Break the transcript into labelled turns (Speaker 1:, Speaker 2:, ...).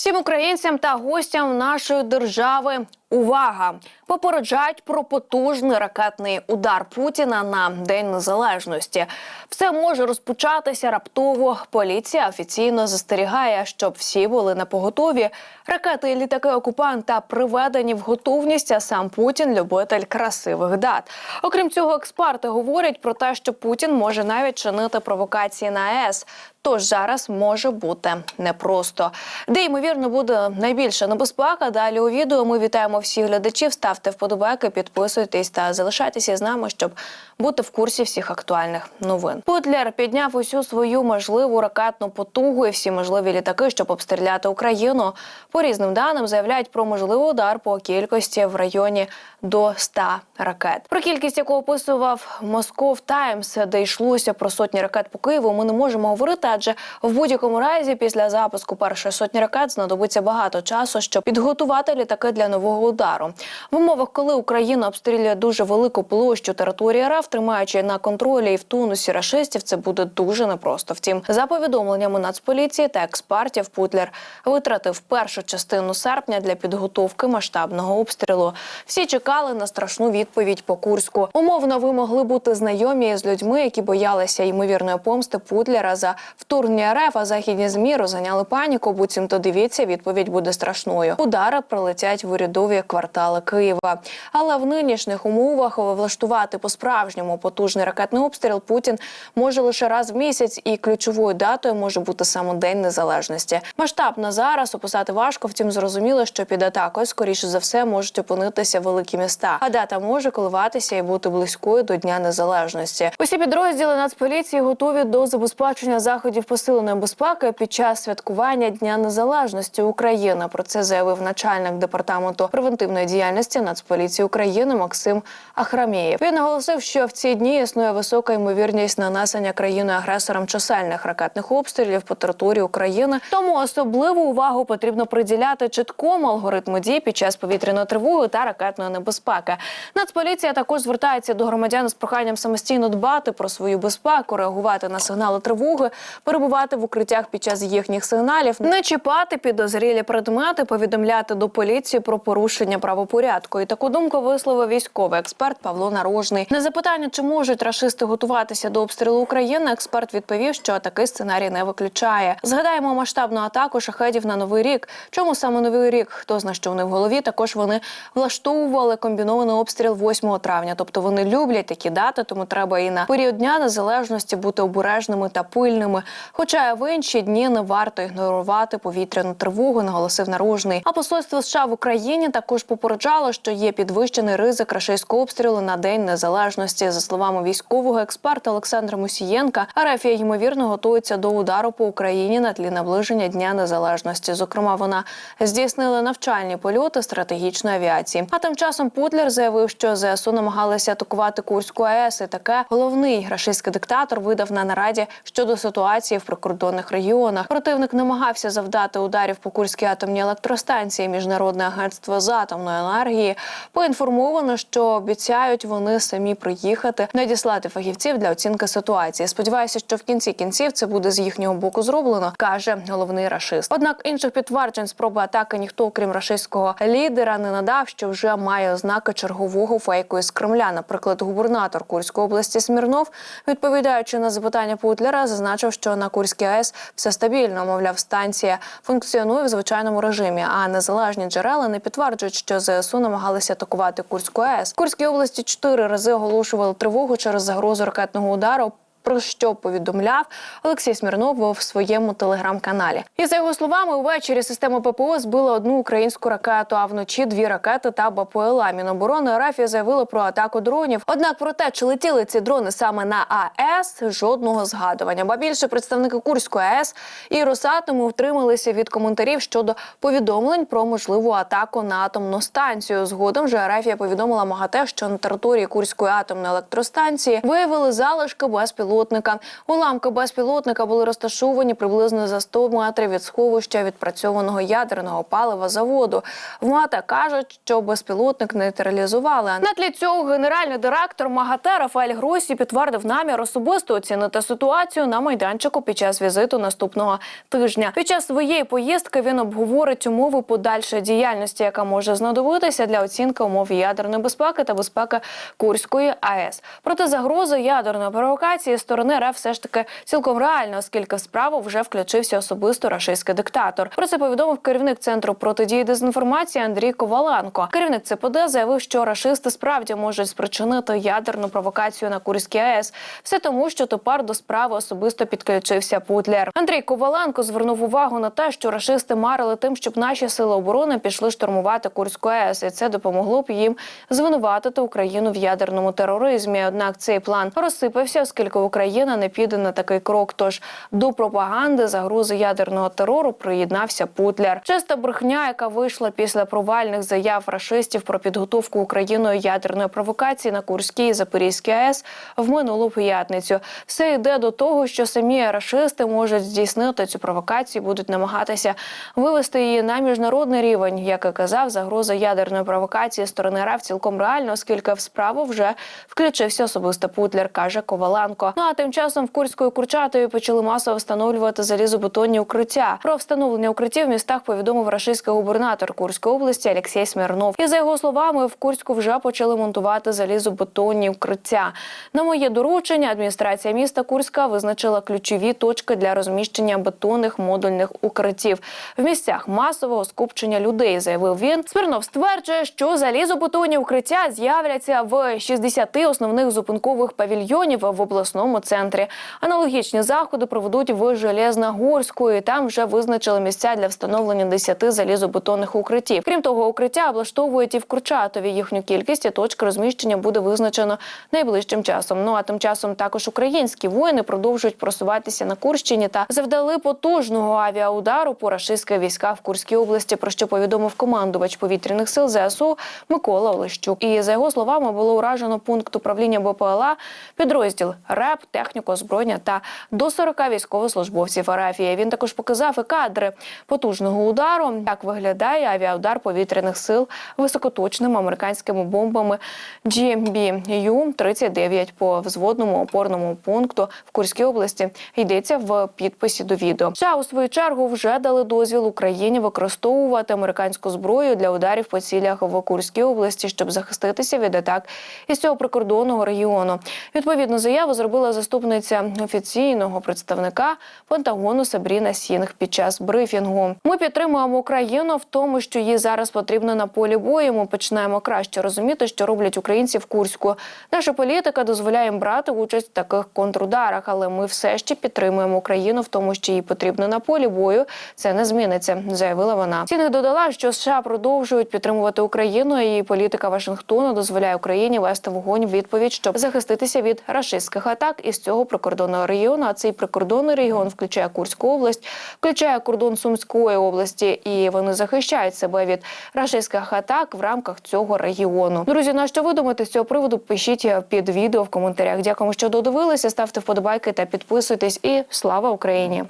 Speaker 1: Всім українцям та гостям нашої держави. Увага! Попереджають про потужний ракетний удар Путіна на День Незалежності. Все може розпочатися раптово. Поліція офіційно застерігає, щоб всі були на поготові. Ракети і літаки окупанта приведені в готовність. А сам Путін любитель красивих дат. Окрім цього, експерти говорять про те, що Путін може навіть чинити провокації на АЕС. Тож зараз може бути непросто. Де ймовірно буде найбільша небезпека. Далі у відео ми вітаємо всіх глядачів. Ставте вподобайки, підписуйтесь та залишайтеся з нами, щоб бути в курсі всіх актуальних новин. Путлер підняв усю свою можливу ракетну потугу і всі можливі літаки, щоб обстріляти Україну. По різним даним заявляють про можливий удар по кількості в районі до 100 ракет. Про кількість, яку описував Москов Таймс, де йшлося про сотні ракет по Києву, ми не можемо говорити, адже в будь-якому разі після запуску першої сотні ракет знадобиться багато часу, щоб підготувати літаки для нового удару. В умовах, коли Україна обстрілює дуже велику площу території РФ, тримаючи на контролі і в тонусі рашистів, це буде дуже непросто. Втім, за повідомленнями Нацполіції та експертів, Путлер витратив першу частину серпня для підготовки масштабного обстрілу. Всі чекали на страшну відповідь по Курську. Умовно, ви могли бути знайомі з людьми, які боялися ймовірної помсти Путлера за вторгнення РФ, а західні змі розганяли паніку. Буцімто дивіться, відповідь буде страшною. Удари прилетять в урядові квартали Києва. Але в нинішніх умовах влаштувати по справжньому потужний ракетний обстріл Путін може лише раз в місяць, і ключовою датою може бути саме День Незалежності. Масштаб на зараз описати важко, втім зрозуміло, що під атакою скоріше за все можуть опинитися великі міста. А дата може коливатися і бути близькою до Дня Незалежності. Усі підрозділи Нацполіції готові до забезпечення заходів посиленої безпеки під час святкування Дня Незалежності України. Про це заявив начальник департаменту превентивної діяльності Нацполіції України Максим Ахрамєєв. Він наголосив, що в ці дні існує висока ймовірність нанесення країною агресором чисельних ракетних обстрілів по території України. Тому особливу увагу потрібно приділяти чіткому алгоритму дій під час повітряної тривоги та ракетної небезпеки. Нацполіція також звертається до громадян з проханням самостійно дбати про свою безпеку, реагувати на сигнали тривоги, перебувати в укриттях під час їхніх сигналів, не чіпати підозрілі предмети, повідомляти до поліції про порушення правопорядку. І таку думку висловив військовий експерт Павло Нарожний. На запитання, чи можуть рашисти готуватися до обстрілу України, експерт відповів, що такий сценарій не виключає. Згадаємо масштабну атаку шахедів на новий рік. Чому саме новий рік? Хто знає, що вони в голові? Також вони влаштовували комбінований обстріл 8 травня. Тобто вони люблять такі дати, тому треба і на період дня незалежності бути обережними та пильними. Хоча в інші дні не варто ігнорувати повітряну тривогу, наголосив наружний. А посольство США в Україні також попереджало, що є підвищений ризик рашистського обстрілу на день незалежності. За словами військового експерта Олександра Мусієнка, Арафія ймовірно готується до удару по Україні на тлі наближення Дня Незалежності. Зокрема, вона здійснила навчальні польоти стратегічної авіації. А тим часом Путлер заявив, що ЗСУ намагалися атакувати Курську АЕС. І таке головний рашистський диктатор видав на нараді щодо ситуації в прикордонних регіонах. Противник намагався завдати ударів по Курській атомній електростанції. Міжнародне агентство атомної енергії поінформовано, що обіцяють вони самі приїхати надіслати фахівців для оцінки ситуації. Сподіваюся, що в кінці кінців це буде з їхнього боку зроблено, каже головний рашист. Однак інших підтверджень спроби атаки ніхто, окрім рашистського лідера, не надав, що вже має ознаки чергового фейку із Кремля. Наприклад, губернатор Курської області Смірнов, відповідаючи на запитання Путлера, зазначив, що на Курській АЕС все стабільно. Мовляв, станція функціонує в звичайному режимі. А незалежні джерела не підтверджують, що ЗСУ намагалися атакувати Курську АЕС. Курській області чотири рази оголошували тривогу через загрозу ракетного удару. Про що повідомляв Олексій Смірнов в своєму телеграм-каналі. І за його словами, увечері система ППО збила одну українську ракету, а вночі дві ракети та БПЛА. Міноборони Арафія заявили про атаку дронів. Однак про те, чи летіли ці дрони саме на АЕС, жодного згадування. Ба більше представники Курської АЕС і Росатому втрималися від коментарів щодо повідомлень про можливу атаку на атомну станцію. Згодом же Арафія повідомила МАГАТЕ, що на території Курської атомної електростанції виявили залишки безпілотних безпілотника. Уламки безпілотника були розташовані приблизно за 100 метрів від сховища відпрацьованого ядерного палива заводу. МАТА кажуть, що безпілотник нейтралізували. На тлі цього генеральний директор МАГАТЕ Рафаель Гросі підтвердив намір особисто оцінити ситуацію на майданчику під час візиту наступного тижня. Під час своєї поїздки він обговорить умови подальшої діяльності, яка може знадобитися для оцінки умов ядерної безпеки та безпеки Курської АЕС. Проте загроза ядерної провокації сторони РФ все ж таки цілком реальна, оскільки в справу вже включився особисто рашистський диктатор. Про це повідомив керівник центру протидії дезінформації Андрій Коваленко. Керівник ЦПД заявив, що рашисти справді можуть спричинити ядерну провокацію на Курській АЕС. Все тому, що тепер до справи особисто підключився Путлер. Андрій Коваленко звернув увагу на те, що рашисти марили тим, щоб наші сили оборони пішли штурмувати Курську АЕС, і це допомогло б їм звинуватити Україну в ядерному тероризмі. Однак цей план розсипався, оскільки Україна не піде на такий крок. Тож до пропаганди загрози ядерного терору приєднався Путлер. Чиста брехня, яка вийшла після провальних заяв рашистів про підготовку Україною ядерної провокації на Курській і Запорізькій АЕС в минулу п'ятницю. Все йде до того, що самі рашисти можуть здійснити цю провокацію, будуть намагатися вивести її на міжнародний рівень. Як і казав, загроза ядерної провокації сторони РФ цілком реальна, оскільки в справу вже включився особисто Путлер, каже Коваленко. Ну а тим часом в Курської Курчатові почали масово встановлювати залізобетонні укриття. Про встановлення укриттів в містах повідомив рашистський губернатор Курської області Олексій Смірнов. І за його словами, в Курську вже почали монтувати залізобетонні укриття. На моє доручення адміністрація міста Курська визначила ключові точки для розміщення бетонних модульних укриттів в місцях масового скупчення людей. Заявив він. Смірнов стверджує, що залізобетонні укриття з'являться в 60 основних зупинкових павільйонів в обласному центрі. Аналогічні заходи проведуть в Железногорську. І Там вже визначили місця для встановлення 10 залізобетонних укриттів. Крім того, укриття облаштовують і в Курчатові. Їхню кількість і точки розміщення буде визначено найближчим часом. Ну а тим часом також українські воїни продовжують просуватися на Курщині та завдали потужного авіаудару по рашистських військах в Курській області. Про що повідомив командувач повітряних сил ЗСУ Микола Олещук. І за його словами було уражено пункт управління БПЛА, підрозділ РЕП, техніку озброєння та до 40 військовослужбовців РФ. Він також показав і кадри потужного удару. Як виглядає авіаудар повітряних сил високоточними американськими бомбами GBU-39 по взводному опорному пункту в Курській області. Йдеться в підписі до відео. США у свою чергу вже дали дозвіл Україні використовувати американську зброю для ударів по цілях в Курській області, щоб захиститися від атак із цього прикордонного регіону. Відповідну заяву зробила заступниця офіційного представника Пентагону Сабріна Сінг під час брифінгу. Ми підтримуємо Україну в тому, що їй зараз потрібно на полі бою. Ми починаємо краще розуміти, що роблять українці в Курську. Наша політика дозволяє їм брати участь в таких контрударах, але ми все ще підтримуємо Україну в тому, що їй потрібно на полі бою. Це не зміниться, заявила вона. Сінг додала, що США продовжують підтримувати Україну. і політика Вашингтону дозволяє Україні вести вогонь відповідь, щоб захиститися від рашистських атак із цього прикордонного регіону. А цей прикордонний регіон включає Курську область, включає кордон Сумської області, і вони захищають себе від рашистських атак в рамках цього регіону. Друзі, на що ви думаєте з цього приводу? Пишіть під відео в коментарях. Дякуємо, що додивилися. Ставте вподобайки та підписуйтесь. І слава Україні!